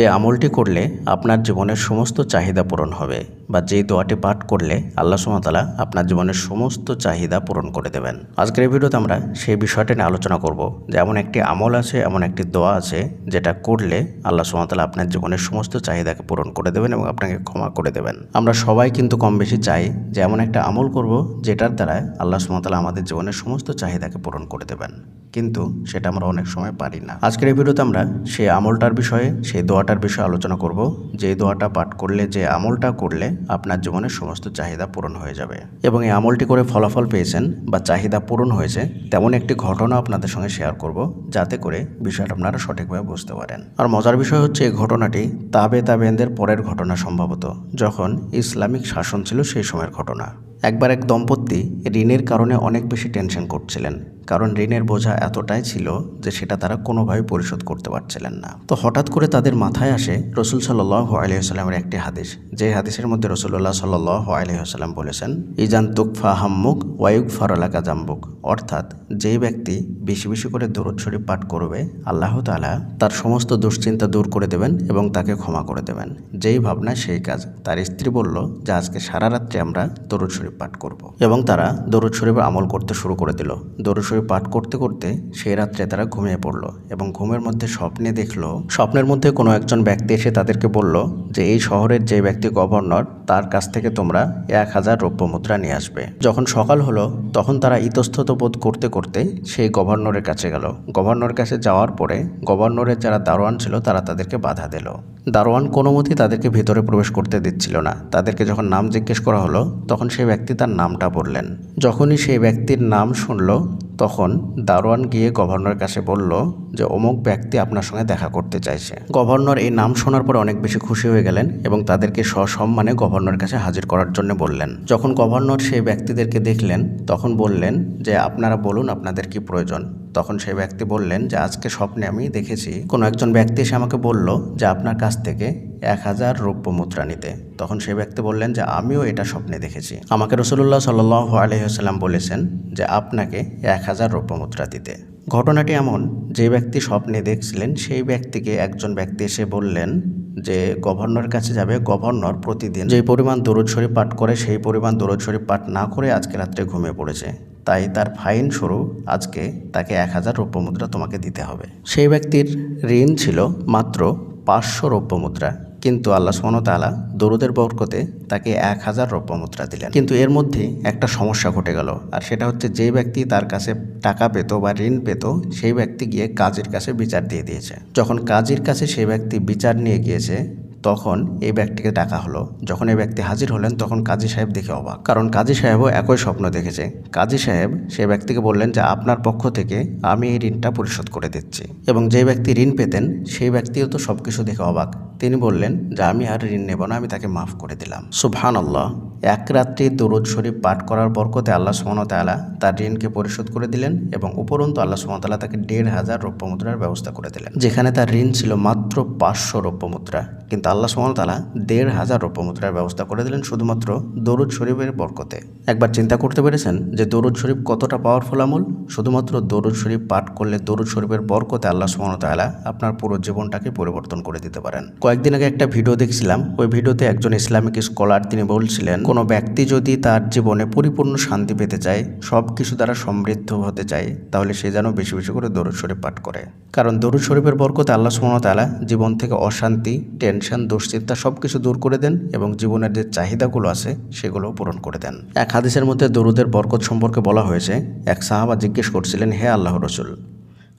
যে আমলটি করলে আপনার জীবনের সমস্ত চাহিদা পূরণ হবে বা যেই দোয়াটি পাঠ করলে আল্লাহ সুমতালা আপনার জীবনের সমস্ত চাহিদা পূরণ করে দেবেন। আজকের এই ভিডিওতে আমরা সেই বিষয়টা নিয়ে আলোচনা করব যে এমন একটি আমল আছে, এমন একটি দোয়া আছে যেটা করলে আল্লাহ সুমতালা আপনার জীবনের সমস্ত চাহিদাকে পূরণ করে দেবেন এবং আপনাকে ক্ষমা করে দেবেন। আমরা সবাই কিন্তু কম বেশি চাই যে এমন একটা আমল করব যেটার দ্বারা আল্লাহ সুমতালা আমাদের জীবনের সমস্ত চাহিদাকে পূরণ করে দেবেন। কিন্তু সেটা আমরা অনেক সময় পারি না। আজকের এই ভিডিওতে আমরা সেই আমলটার বিষয়ে, সেই দোয়াটার বিষয়ে আলোচনা করব। যে দোয়াটা পাঠ করলে, যে আমলটা করলে আপনার জীবনের সমস্ত চাহিদা পূরণ হয়ে যাবে। এবং এই আমলটি করে ফলাফল পেয়েছেন বা চাহিদা পূরণ হয়েছে, তেমন একটি ঘটনা আপনাদের সঙ্গে শেয়ার করব, যাতে করে বিষয়টা আপনারা সঠিকভাবে বুঝতে পারেন। আর মজার বিষয় হচ্ছে, এই ঘটনাটি তাবে তাবেনদের পরের ঘটনা সম্ভবত, যখন ইসলামিক শাসন ছিল সেই সময়ের ঘটনা। একবার এক দম্পতি ঋণের কারণে অনেক বেশি টেনশন করছিলেন, কারণ ঋণের বোঝা এতটাই ছিল যে সেটা তারা কোনোভাবে পরিশোধ করতে পারছিলেন না। তো হঠাৎ করে তাদের মাথায় আসে রসুল সাল্লাহ আলহিহাস্লামের একটি হাদিস, যে হাদিসের মধ্যে রসুল্লাহ সাল্লাহ আলহিহাস্লাম বলেছেন, ইজান তুকফা হাম্মুক ওয়ায়ুক ফারলাকা জাম্বুক। অর্থাৎ যেই ব্যক্তি বেশি বেশি করে দরুদ শরীফ পাঠ করবে, আল্লাহ তালা তার সমস্ত দুশ্চিন্তা দূর করে দেবেন এবং তাকে ক্ষমা করে দেবেন। যেই ভাবনা সেই কাজ। তার স্ত্রী বলল যে, আজকে সারা রাত্রে আমরা দরুদ শরীফ পাঠ করব। এবং তারা দরুদ শরীফ আমল করতে শুরু করে দিল। দরুদ শরীফ পাঠ করতে করতে সেই রাত্রে তারা ঘুমিয়ে পড়ল এবং ঘুমের মধ্যে স্বপ্নে দেখল, স্বপ্নের মধ্যে কোনো একজন ব্যক্তি এসে তাদেরকে বলল যে, এই শহরের যে ব্যক্তি গভর্নর, তার কাছ থেকে তোমরা এক হাজার রৌপ্য মুদ্রা নিয়ে আসবে। যখন সকাল হলো, তখন তারা ইতস্তত বোধ করতে করতে সেই গভর্নরের কাছে গেল। গভর্নরের কাছে যাওয়ার পরে গভর্নরের যারা দারোয়ান ছিল, তারা তাদেরকে বাধা দিল। দারোয়ান কোনো মতেই তাদেরকে ভেতরে প্রবেশ করতে দিচ্ছিল না। তাদেরকে যখন নাম জিজ্ঞেস করা হলো, তখন সেই ব্যক্তি তার নামটা বললেন। যখনই সেই ব্যক্তির নাম শুনল তখন দারোয়ান গিয়ে গভর্নরের কাছে বলল যে, অমুক ব্যক্তি আপনার সঙ্গে দেখা করতে চাইছে। গভর্নর এই নাম শোনার পরে অনেক বেশি খুশি হয়ে গেলেন এবং তাদেরকে সসম্মানে গভর্নরের কাছে হাজির করার জন্য বললেন। যখন গভর্নর সেই ব্যক্তিদেরকে দেখলেন, তখন বললেন যে, আপনারা বলুন আপনাদের কি প্রয়োজন। তখন সেই ব্যক্তি বললেন যে, আজকে স্বপ্নে আমি দেখেছি, কোনো একজন ব্যক্তি এসে আমাকে বলল যে, আপনার কাছ থেকে এক হাজার রৌপ্য মুদ্রা নিতে। তখন সেই ব্যক্তি বললেন যে, আমিও এটা স্বপ্নে দেখেছি। আমাকে রসুল্লাহ সাল্লাহ আলহিহাল্লাম বলেছেন যে, আপনাকে এক হাজার রৌপ্য মুদ্রা দিতে। ঘটনাটি এমন, যে ব্যক্তি স্বপ্নে দেখছিলেন, সেই ব্যক্তিকে একজন ব্যক্তি এসে বললেন যে, গভর্নর কাছে যাবে। গভর্নর প্রতিদিন যে পরিমাণ দরুদ শরীফ পাঠ করে, সেই পরিমাণ দরুদ শরীফ পাঠ না করে আজকে রাত্রে ঘুমিয়ে পড়েছে। তাই তার ফাইন স্বরূপ আজকে তাকে এক হাজার রৌপ্য মুদ্রা তোমাকে দিতে হবে। সেই ব্যক্তির ঋণ ছিল মাত্র পাঁচশো রৌপ্য মুদ্রা। কিন্তু আল্লাহ সোহানতালা দরুদের বরকতে তাকে এক হাজার রৌপ্য মুদ্রা দিলেন। কিন্তু এর মধ্যে একটা সমস্যা ঘটে গেল, আর সেটা হচ্ছে যে ব্যক্তি তার কাছে টাকা পেত বা ঋণ পেত, সেই ব্যক্তি গিয়ে কাজের কাছে বিচার দিয়ে দিয়েছে। যখন কাজের কাছে সেই ব্যক্তি বিচার নিয়ে গিয়েছে তখন এই ব্যক্তিকে ডাকা হলো। যখন এই ব্যক্তি হাজির হলেন, তখন কাজী সাহেব দেখে অবাক। কারণ কাজী সাহেবও একই স্বপ্ন দেখেছে। কাজী সাহেব সেই ব্যক্তিকে বললেন যে, আপনার পক্ষ থেকে আমি এই ঋণটা পরিশোধ করে দিচ্ছি। এবং যে ব্যক্তি ঋণ পেতেন, সেই ব্যক্তিও তো সব কিছু দেখে অবাক। তিনি বললেন যে, আমি আর ঋণ নেব না, আমি তাকে মাফ করে দিলাম। সুবহান আল্লাহ এক রাত্রি দরুদ শরীফ পাঠ করার বরকতে আল্লাহ সুমনতালা তার ঋণকে পরিশোধ করে দিলেন এবং উপরন্তু আল্লাহ সুমনতালা তাকে দেড় হাজার রৌপ্য মুদ্রার ব্যবস্থা করে দিলেন। যেখানে তার ঋণ ছিল মাত্র পাঁচশো রৌপ্য মুদ্রা। কিন্তু আল্লাহ সুমনতালা দেড় হাজার রৌপ্য মুদ্রার ব্যবস্থা করে দিলেন শুধুমাত্র দরুদ শরীফের বরকতে। একবার চিন্তা করতে পেরেছেন যে দরুদ শরীফ কতটা পাওয়ারফুল আমল? শুধুমাত্র দরুদ শরীফ পাঠ করলে দরুদ শরীফের বরকতে আল্লাহ সুমনতালা আপনার পুরো জীবনটাকে পরিবর্তন করে দিতে পারেন। কয়েকদিন আগে একটা ভিডিও দেখছিলাম। ওই ভিডিওতে একজন ইসলামিক স্কলার তিনি বলছিলেন কোনো ব্যক্তি যদি তার জীবনে পরিপূর্ণ শান্তি পেতে চায়, সব কিছু দ্বারা সমৃদ্ধ হতে চায়, তাহলে সে যেন বেশি বেশি করে দরুদ শরীফ পাঠ করে কারণ দরুদ শরীফের বরকতে আল্লাহ সুমতালা জীবন থেকে অশান্তি, টেনশন, দুশ্চিন্তা সব কিছু দূর করে দেন এবং জীবনের যে চাহিদাগুলো আছে, সেগুলোও পূরণ করে দেন এক হাদিসের মধ্যে দরুদের বরকত সম্পর্কে বলা হয়েছে, এক সাহাবা জিজ্ঞেস করছিলেন, হে আল্লাহ রসুল,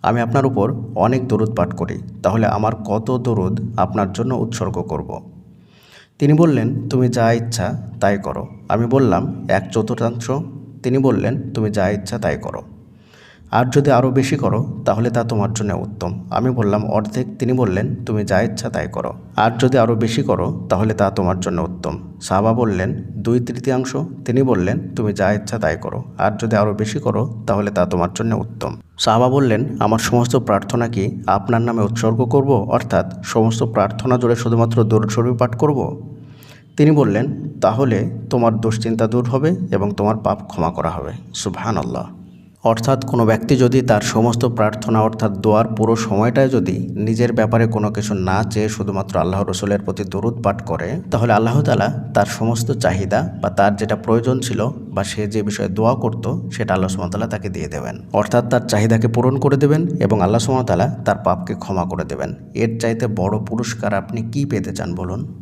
আমি আপনার উপর অনেক দরুদ পাঠ করি, তাহলে আমার কত দরুদ আপনার জন্য উৎসর্গ করব। তিনি বললেন, তুমি যা ইচ্ছা তাই করো। আমি বললাম, এক চতুর্থাংশ। তিনি বললেন, তুমি যা ইচ্ছা তাই করো। আর যদি আরও বেশি করো, তাহলে তা তোমার জন্য উত্তম। আমি বললাম, অর্ধেক। তিনি বললেন, তুমি যা ইচ্ছা তাই করো। আর যদি আরও বেশি করো, তাহলে তা তোমার জন্য উত্তম। সাহাবা বললেন, দুই তৃতীয়াংশ। তিনি বললেন, তুমি যা ইচ্ছা তাই করো। আর যদি আরও বেশি করো, তাহলে তা তোমার জন্য উত্তম। সাহাবা বললেন, আমার সমস্ত প্রার্থনা কি আপনার নামে উৎসর্গ করব? অর্থাৎ সমস্ত প্রার্থনা জুড়ে শুধুমাত্র শরীফ পাঠ করব? তিনি বললেন, তাহলে তোমার দুশ্চিন্তা দূর হবে এবং তোমার পাপ ক্ষমা করা হবে। সুবহান আল্লাহ অর্থাৎ কোনো ব্যক্তি যদি তার সমস্ত প্রার্থনা অর্থাৎ দোয়ার পুরো সময়টায় যদি নিজের ব্যাপারে কোনো কিছু না চেয়ে শুধুমাত্র আল্লাহ রসুলের প্রতি দরুদ পাঠ করে, তাহলে আল্লাহ তালা তার সমস্ত চাহিদা বা তার যেটা প্রয়োজন ছিল বা সে যে বিষয়ে দোয়া করত, সেটা আল্লাহ সুমতাল্লাহ তাকে দিয়ে দেবেন। অর্থাৎ তার চাহিদাকে পূরণ করে দেবেন এবং আল্লাহ সুমতাল্লাহ তার পাপকে ক্ষমা করে দেবেন। এর চাইতে বড় পুরস্কার আপনি কি পেতে চান বলুন?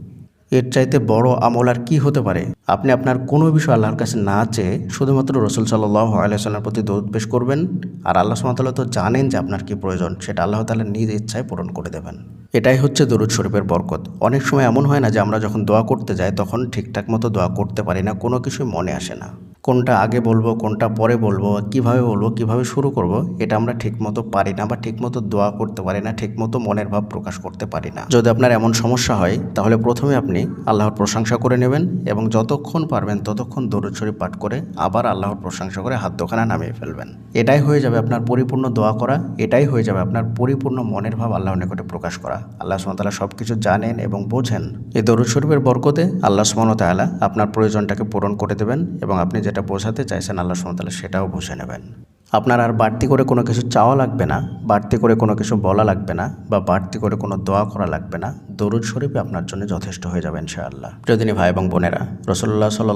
এর চাইতে বড় আমল আর কি হতে পারে? আপনি আপনার কোনো বিষয় আল্লাহর কাছে না চেয়ে শুধুমাত্র রসুল সাল্লাহ আলাইসাল্লামের প্রতি দৌদ পেশ করবেন আর আল্লাহ সুমতাল্লাহ তো জানেন যে আপনার কি প্রয়োজন, সেটা আল্লাহ তালা নিজ ইচ্ছায় পূরণ করে দেবেন। এটাই হচ্ছে দরুদ শরীফের বরকত। অনেক সময় এমন হয় না যে আমরা যখন দোয়া করতে যাই, তখন ঠিকঠাক মতো দোয়া করতে পারি না, কোনো কিছুই মনে আসে না। কোনটা আগে বলব, কোনটা পরে বলব, কীভাবে বলব, কীভাবে শুরু করব, এটা আমরা ঠিকমতো পারি না বা ঠিকমতো দোয়া করতে পারি না, ঠিকমতো মনের ভাব প্রকাশ করতে পারি না। যদি আপনার এমন সমস্যা হয়, তাহলে প্রথমে আপনি আল্লাহর প্রশংসা করে নেবেন এবং যতক্ষণ পারবেন ততক্ষণ দরুদ শরীফ পাঠ করে আবার আল্লাহর প্রশংসা করে হাত দোকানা নামিয়ে ফেলবেন। এটাই হয়ে যাবে আপনার পরিপূর্ণ দোয়া করা, এটাই হয়ে যাবে আপনার পরিপূর্ণ মনের ভাব আল্লাহর নিকটে প্রকাশ করা। আল্লাহ সুমতাল্লাহ সব কিছু জানেন এবং বোঝেন। এই দরুদ শরীফের বরকতে আল্লাহ সুমতাল্লাহ আপনার প্রয়োজনটাকে পূরণ করে দেবেন এবং আপনি যেটা বোঝাতে চাইছেন আল্লাহ সুমতাল্লাহ সেটাও বুঝে নেবেন। আপনার আর বাড়তি করে কোনো কিছু চাওয়া লাগবে না, বাড়তি করে কোনো কিছু বলা লাগবে না, বা বাড়তি করে কোনো দোয়া করা লাগবে না, দরুদ শরীফ আপনার জন্য যথেষ্ট হয়ে যাবে ইনশাআল্লাহ। প্রিয়দিনী ভাই এবং বোনেরা রসল্লাহ সাল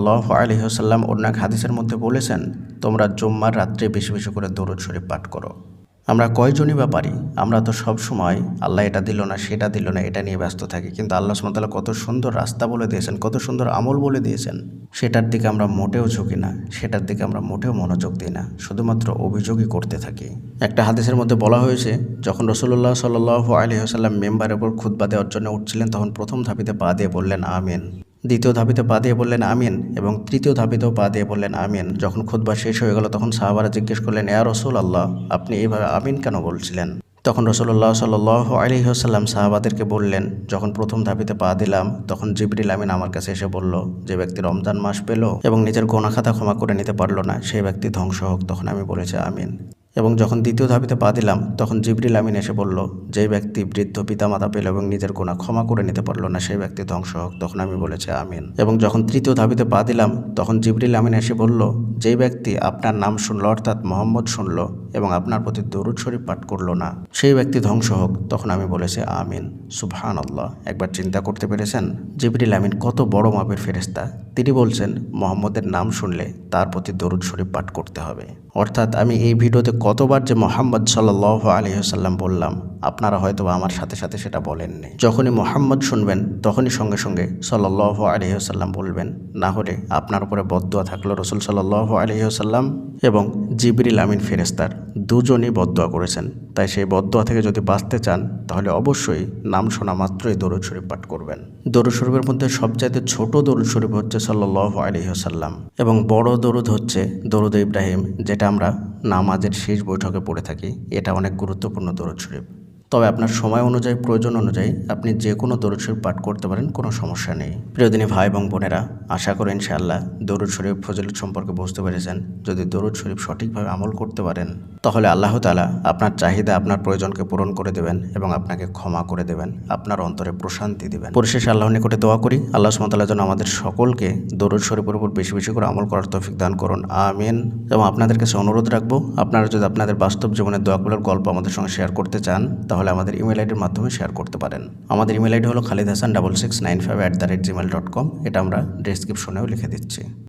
আলহিহাসাল্লাম অন্য এক হাদিসের মধ্যে বলেছেন, তোমরা জুম্মার রাত্রে বেশি বেশি করে দরুদ শরীফ পাঠ করো। আমরা কয়জনই বা পারি? আমরা তো সব সময় আল্লাহ এটা দিল না, সেটা দিল না, এটা নিয়ে ব্যস্ত থাকি। কিন্তু আল্লাহ সুমতাল্লাহ কত সুন্দর রাস্তা বলে দিয়েছেন, কত সুন্দর আমল বলে দিয়েছেন। সেটার দিকে আমরা মোটেও ঝুঁকি না, সেটার দিকে আমরা মোটেও মনোযোগ দিই না। শুধুমাত্র অভিযোগই করতে থাকি। একটা হাদিসের মধ্যে বলা হয়েছে, যখন রসুল্লাহ সাল আলী আসাল্লাম মেম্বারের উপর খুদ্া দেওয়ার জন্য উঠছিলেন, তখন প্রথম ধাপিতে পা দিয়ে বললেন, আমিন। দ্বিতীয় ধাপিতে পা দিয়ে বললেন আমিন এবং তৃতীয় ধাপিতেও পা দিয়ে বললেন আমিন। যখন খুদ্া শেষ হয়ে গেল, তখন সাহাবারা জিজ্ঞেস করলেন এয়া রসুল আল্লাহ আপনি এইভাবে আমিন কেন বলছিলেন? তখন রসুল্লাহ সাল আলী আসাল্লাম সাহাবাদেরকে বললেন, যখন প্রথম ধাপিতে পা দিলাম, তখন জিবরিল আমিন আমার কাছে এসে বলল, যে ব্যক্তি রমজান মাস পেল এবং নিজের গোনাখাতা ক্ষমা করে নিতে পারল না, সেই ব্যক্তি ধ্বংস হোক, তখন আমি বলেছি আমিন। এবং যখন দ্বিতীয় ধাপিতে পা দিলাম, তখন জিবরিল আমিন এসে বলল যে ব্যক্তি বৃদ্ধ পিতামাতা পেল এবং নিজের গোনা ক্ষমা করে নিতে পারল না, সেই ব্যক্তি ধ্বংস হোক। তখন আমি বলেছি, আমিন। এবং যখন তৃতীয় ধাপিতে পা দিলাম, তখন জিবরিল আমিন এসে বলল যে ব্যক্তি আপনার নাম শুনল, অর্থাৎ মোহাম্মদ শুনল এবং আপনার প্রতি দরুদ শরীফ পাঠ করল না। সেই ব্যক্তি ধ্বংস হোক, তখন আমি বলেছি, আমিন। সুবহান আল্লাহ একবার চিন্তা করতে পেরেছেন? জিবরিল আমিন কত বড় মাপের ফেরেস্তা তিনি বলছেন, মোহাম্মদের নাম শুনলে তার প্রতি দরুদ শরীফ পাঠ করতে হবে। অর্থাৎ আমি এই ভিডিওতে কতবার যে মোহাম্মদ সাল্লাহ আলহিহাল্লাম বললাম, আপনারা হয়তো আমার সাথে সাথে সেটা বলেননি। যখনই মোহাম্মদ শুনবেন, তখনই সঙ্গে সঙ্গে সাল্লাহ আলহিহাল্লাম বলবেন, না হলে আপনার উপরে বদুয়া থাকল রসুল সাল্লাহ আলহিহাল্লাম এবং জিবরিল আমিন ফেরেস্তার দুজনই বদোয়া করেছেন। তাই সেই বদোয়া থেকে যদি বাঁচতে চান, তাহলে অবশ্যই নাম শোনা মাত্রই দরুদ শরীফ পাঠ করবেন। দরুদ শরীফের মধ্যে সবচাইতে ছোট দরুদ শরীফ হচ্ছে সাল্লাহ আলহিহাল্লাম এবং বড় দরুদ হচ্ছে দরুদ ইব্রাহিম, যেটা আমরা নামাজের শেষ বৈঠকে পড়ে থাকি। এটা অনেক গুরুত্বপূর্ণ দরুদ শরীফ। তবে আপনার সময় অনুযায়ী, প্রয়োজন অনুযায়ী আপনি যে কোনো দরুদ শরীফ পাঠ করতে পারেন, কোনো সমস্যা নেই। প্রিয়দিনী ভাই এবং বোনেরা, আশা করি ইনশাআল্লাহ দরুদ শরীফ ফজিলত সম্পর্কে বুঝতে পেরেছেন। যদি দরুদ শরীফ সঠিকভাবে আমল করতে পারেন, তাহলে আল্লাহ তালা আপনার চাহিদা, আপনার প্রয়োজনকে পূরণ করে দেবেন এবং আপনাকে ক্ষমা করে দেবেন, আপনার অন্তরে প্রশান্তি দেবেন। পরিশেষে আল্লাহ নিকটে দোয়া করি, আল্লাহ সুমতাল্লাহ যেন আমাদের সকলকে দরুদ শরীফের উপর বেশি বেশি করে আমল করার তৌফিক দান করুন। আমিন। এবং আপনাদের কাছে অনুরোধ রাখব, আপনারা যদি আপনাদের বাস্তব জীবনের দোয়াগুলোর গল্প আমাদের সঙ্গে শেয়ার করতে চান তাহলে আমাদের ইমেল আইডির মাধ্যমে শেয়ার করতে পারেন। আমাদের ইমেল আইডি হলো Khalid Hasan double six nine five at the rate gmail dot com এটা আমরা ডেসক্রিপশনেও লিখে দিচ্ছি।